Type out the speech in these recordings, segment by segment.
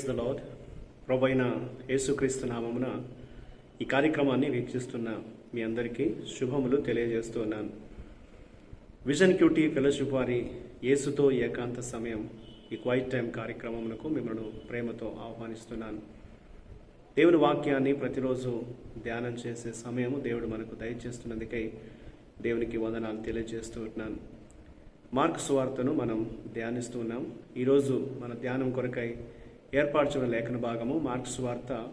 Praise the lord ప్రభైన యేసుక్రీస్తు నామమున ఈ కార్యక్రమాన్ని వీక్షిస్తున్న మీ అందరికీ శుభములు తెలియజేస్తున్నాను విజన్ క్యూటీ ఫెలోషిప్ వారి యేసుతో ఏకాంత సమయం ఈ క్వైట్ టైం కార్యక్రమమునకు మిమ్మల్ని ప్రేమతో ఆహ్వానిస్తున్నాను. దేవుని వాక్యాన్ని ప్రతిరోజు ధ్యానం చేసే సమయము దేవుడు మనకు దయచేస్తున్నందుకై దేవునికి వందనాలు తెలియజేస్తూ ఉంటున్నాను మార్క్ సువార్తను మనం ధ్యానిస్తున్నాం ఈరోజు మన ధ్యానం కొరకై ఏర్పరచిన లేఖన భాగము మార్క్స్ వార్త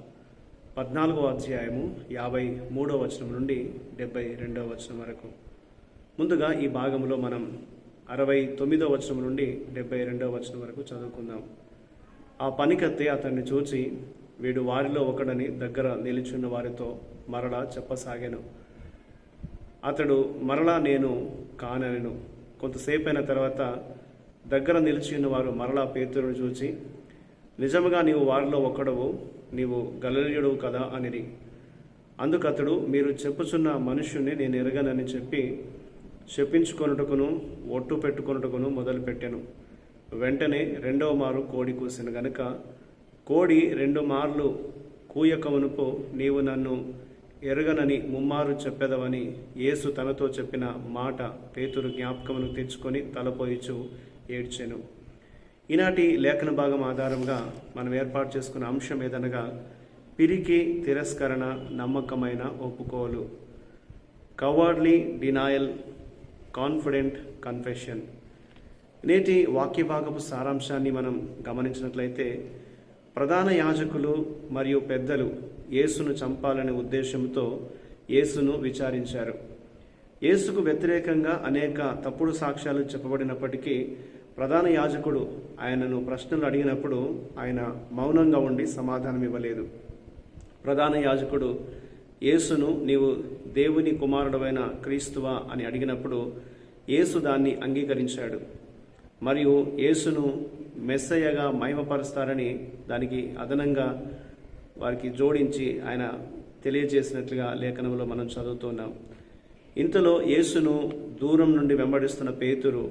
పద్నాలుగో అధ్యాయము యాభై మూడో వచనం నుండి డెబ్బై రెండవ వచనం వరకు. ముందుగా ఈ భాగంలో మనం అరవై తొమ్మిదో వచనం నుండి డెబ్బై రెండవ వచనం వరకు చదువుకుందాం. ఆ పనికత్తే అతన్ని చూచి వీడు వారిలో ఒకడని దగ్గర నిలుచున్న వారితో మరలా చెప్పసాగాను. అతడు మరలా నేను కానను కొంతసేపైన తర్వాత దగ్గర నిలిచి ఉన్న వారు మరలా పేతురును చూచి నిజముగా నీవు వారిలో ఒక్కడవు నీవు గలలియుడు కదా అనిది అందుకతడు మీరు చెప్పుచున్న మనుష్యుని నేను ఎరగనని చెప్పి చెప్పించుకొనుటకును ఒట్టు పెట్టుకొనుటకును మొదలుపెట్టాను. వెంటనే రెండవ మారు కోడి కూసిన గనుక కోడి రెండు మార్లు కూయకమునుపు నీవు నన్ను ఎరగనని ముమ్మారు చెప్పెదవని యేసు తనతో చెప్పిన మాట పేతురు జ్ఞాపకమును తెచ్చుకొని తలపోయిచు ఏడ్చెను. ఈనాటి లేఖన భాగం ఆధారంగా మనం ఏర్పాటు చేసుకున్న అంశం ఏదనగా పిరికి తిరస్కరణ నమ్మకమైన ఒప్పుకోలు. కవర్డ్లీ డినాయల్ కాన్ఫిడెంట్ కన్ఫెషన్ నేటి వాక్య భాగపు సారాంశాన్ని మనం గమనించినట్లయితే ప్రధాన యాజకులు మరియు పెద్దలు యేసును చంపాలనే ఉద్దేశంతో యేసును విచారించారు. యేసుకు వ్యతిరేకంగా అనేక తప్పుడు సాక్ష్యాలు చెప్పబడినప్పటికీ ప్రధాన యాజకుడు ఆయనను ప్రశ్నలు అడిగినప్పుడు ఆయన మౌనంగా ఉండి సమాధానం ఇవ్వలేదు. ప్రధాన యాజకుడు యేసును నీవు దేవుని కుమారుడవైన క్రీస్తువా? అని అడిగినప్పుడు యేసు దాన్ని అంగీకరించాడు. మరియు యేసును మెస్సయ్యగా మహిమపరుస్తారని దానికి అదనంగా వారికి జోడించి ఆయన తెలియజేసినట్లుగా లేఖనంలో మనం చదువుతున్నాం. ఇంతలో యేసును దూరం నుండి వెంబడిస్తున్న పేతురు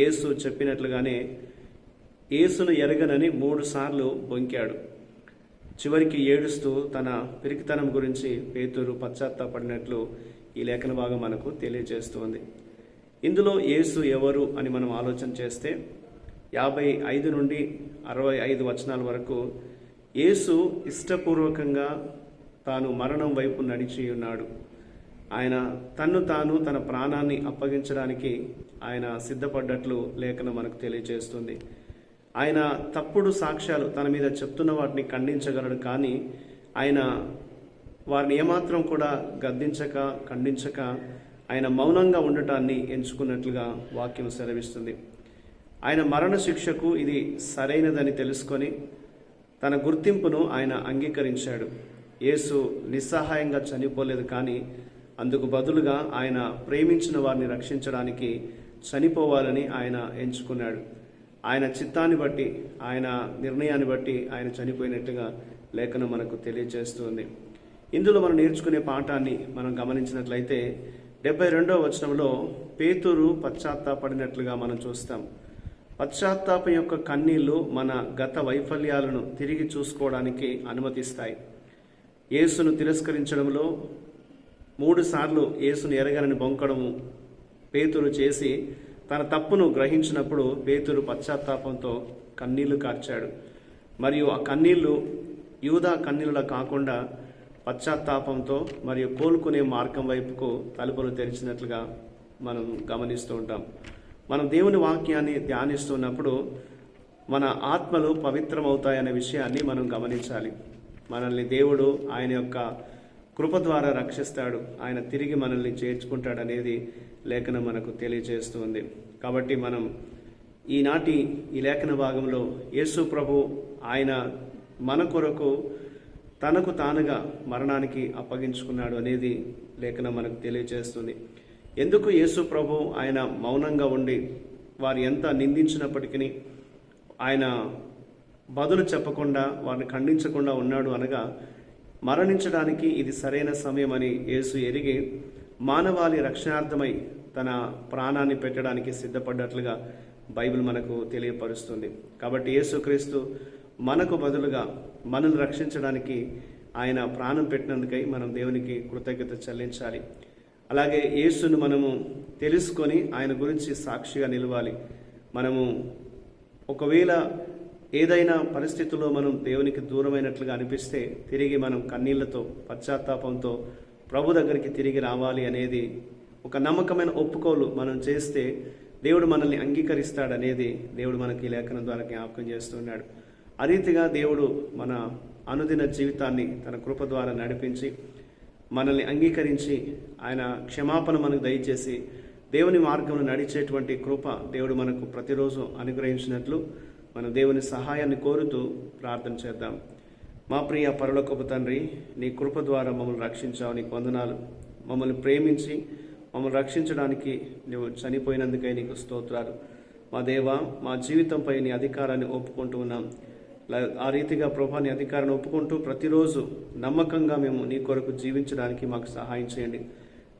యేసు చెప్పినట్లుగానే యేసును ఎరగనని మూడు సార్లు బొంకాడు. చివరికి ఏడుస్తూ తన పిరికితనం గురించి పేతురు పశ్చాత్తాపడినట్లు ఈ లేఖన భాగం మనకు తెలియజేస్తుంది. ఇందులో యేసు ఎవరు అని మనం ఆలోచన చేస్తే యాభై ఐదు నుండి అరవై ఐదు వచనాల వరకు యేసు ఇష్టపూర్వకంగా తాను మరణం వైపు నడిచి ఉన్నాడు. ఆయన తన్ను తాను తన ప్రాణాన్ని అప్పగించడానికి ఆయన సిద్ధపడ్డట్లు లేఖనం మనకు తెలియజేస్తుంది. ఆయన తప్పుడు సాక్ష్యాలు తన మీద చెప్తున్న వాటిని ఖండించగలడు కానీ ఆయన వారిని ఏమాత్రం కూడా గద్దించక ఖండించక ఆయన మౌనంగా ఉండటాన్ని ఎంచుకున్నట్లుగా వాక్యం సెలవిస్తుంది. ఆయన మరణ శిక్షకు ఇది సరైనదని తెలుసుకొని తన గుర్తింపును ఆయన అంగీకరించాడు. యేసు నిస్సహాయంగా చనిపోలేదు కానీ అందుకు బదులుగా ఆయన ప్రేమించిన వారిని రక్షించడానికి చనిపోవాలని ఆయన ఎంచుకున్నాడు. ఆయన చిత్తాన్ని బట్టి ఆయన నిర్ణయాన్ని బట్టి ఆయన చనిపోయినట్టుగా లేఖనం మనకు తెలియజేస్తుంది. ఇందులో మనం నేర్చుకునే పాఠాన్ని మనం గమనించినట్లయితే డెబ్బై రెండవ వచనంలో పేతురు పశ్చాత్తాపడినట్లుగా మనం చూస్తాం. పశ్చాత్తాపం యొక్క కన్నీళ్ళు మన గత వైఫల్యాలను తిరిగి చూసుకోవడానికి అనుమతిస్తాయి. యేసును తిరస్కరించడంలో మూడు సార్లు యేసును ఎరగనని బొంకడము పేతురు చేసి తన తప్పును గ్రహించినప్పుడు పేతురు పశ్చాత్తాపంతో కన్నీళ్ళు కార్చాడు. మరియు ఆ కన్నీళ్ళు యూదా కన్నీళ్ళ కాకుండా పశ్చాత్తాపంతో మరియు కోలుకునే మార్గం వైపుకు తలుపులు తెరిచినట్లుగా మనం గమనిస్తూ ఉంటాం. మనం దేవుని వాక్యాన్ని ధ్యానిస్తున్నప్పుడు మన ఆత్మలు పవిత్రమవుతాయనే విషయాన్ని మనం గమనించాలి. మనల్ని దేవుడు ఆయన యొక్క కృప ద్వారా రక్షిస్తాడు. ఆయన తిరిగి మనల్ని చేర్చుకుంటాడనేది లేఖనం మనకు తెలియజేస్తుంది. కాబట్టి మనం ఈనాటి ఈ లేఖన భాగంలో యేసు ప్రభు ఆయన మన కొరకు తనకు తానుగా మరణానికి అప్పగించుకున్నాడు అనేది లేఖనం మనకు తెలియజేస్తుంది. ఎందుకు యేసు ప్రభు ఆయన మౌనంగా ఉండి వారు ఎంత నిందించినప్పటికీ ఆయన బదులు చెప్పకుండా వారిని ఖండించకుండా ఉన్నాడు అనగా మరణించడానికి ఇది సరైన సమయం అని యేసు ఎరిగి మానవాళి రక్షణార్థమై తన ప్రాణాన్ని పెట్టడానికి సిద్ధపడ్డట్లుగా బైబిల్ మనకు తెలియపరుస్తుంది. కాబట్టి యేసుక్రీస్తు మనకు బదులుగా మనల్ని రక్షించడానికి ఆయన ప్రాణం పెట్టినందుకై మనం దేవునికి కృతజ్ఞత చెల్లించాలి. అలాగే యేసును మనము తెలుసుకొని ఆయన గురించి సాక్షిగా నిలవాలి. మనము ఒకవేళ ఏదైనా పరిస్థితుల్లో మనం దేవునికి దూరమైనట్లుగా అనిపిస్తే తిరిగి మనం కన్నీళ్ళతో పశ్చాత్తాపంతో ప్రభు దగ్గరికి తిరిగి రావాలి అనేది ఒక నమ్మకమైన ఒప్పుకోలు మనం చేస్తే దేవుడు మనల్ని అంగీకరిస్తాడనేది దేవుడు మనకి ఈ లేఖనం ద్వారా జ్ఞాపకం చేస్తున్నాడు ఆ రీతిగా దేవుడు మన అనుదిన జీవితాన్ని తన కృప ద్వారా నడిపించి మనల్ని అంగీకరించి ఆయన క్షమాపణ మనకు దయచేసి దేవుని మార్గంలో నడిచేటువంటి కృప దేవుడు మనకు ప్రతిరోజు అనుగ్రహించినట్లు మన దేవుని సహాయాన్ని కోరుతూ ప్రార్థన చేద్దాం. మా ప్రియ పరలోకపు తండ్రి నీ కృప ద్వారా మమ్మల్ని రక్షించావు నీకు వందనాలు. మమ్మల్ని ప్రేమించి మమ్మల్ని రక్షించడానికి నువ్వు చనిపోయినందుకై నీకు స్తోత్రాలు. మా దేవ మా జీవితంపై నీ అధికారాన్ని ఒప్పుకుంటూ ఉన్నాం. ఆ రీతిగా ప్రభా నీ అధికారాన్ని ఒప్పుకుంటూ ప్రతిరోజు నమ్మకంగా మేము నీ కొరకు జీవించడానికి మాకు సహాయం చేయండి.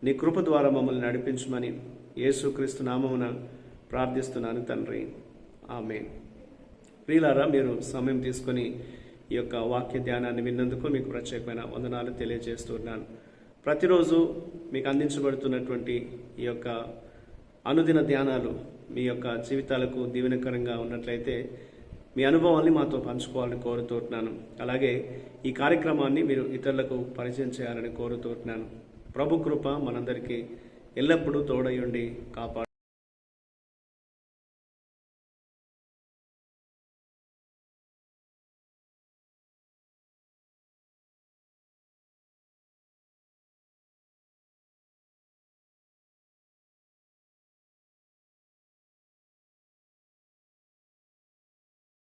నీ కృప ద్వారా మమ్మల్ని నడిపించమని యేసుక్రీస్తు నామమున ప్రార్థిస్తున్నాను తండ్రి. ఆమె ప్రియులారా మీరు సమయం తీసుకొని ఈ యొక్క వాక్య ధ్యానాన్ని విన్నందుకు మీకు ప్రత్యేకమైన వందనాలు తెలియజేస్తున్నాను ప్రతిరోజు మీకు అందించబడుతున్నటువంటి ఈ యొక్క అనుదిన ధ్యానాలు మీ యొక్క జీవితాలకు దీవెనకరంగా ఉన్నట్లయితే మీ అనుభవాల్ని మాతో పంచుకోవాలని కోరుతుంటున్నాను అలాగే ఈ కార్యక్రమాన్ని మీరు ఇతరులకు పరిచయం చేయాలని కోరుతుంటున్నాను ప్రభు కృప మనందరికీ ఎల్లప్పుడూ తోడయుండి కాపాడు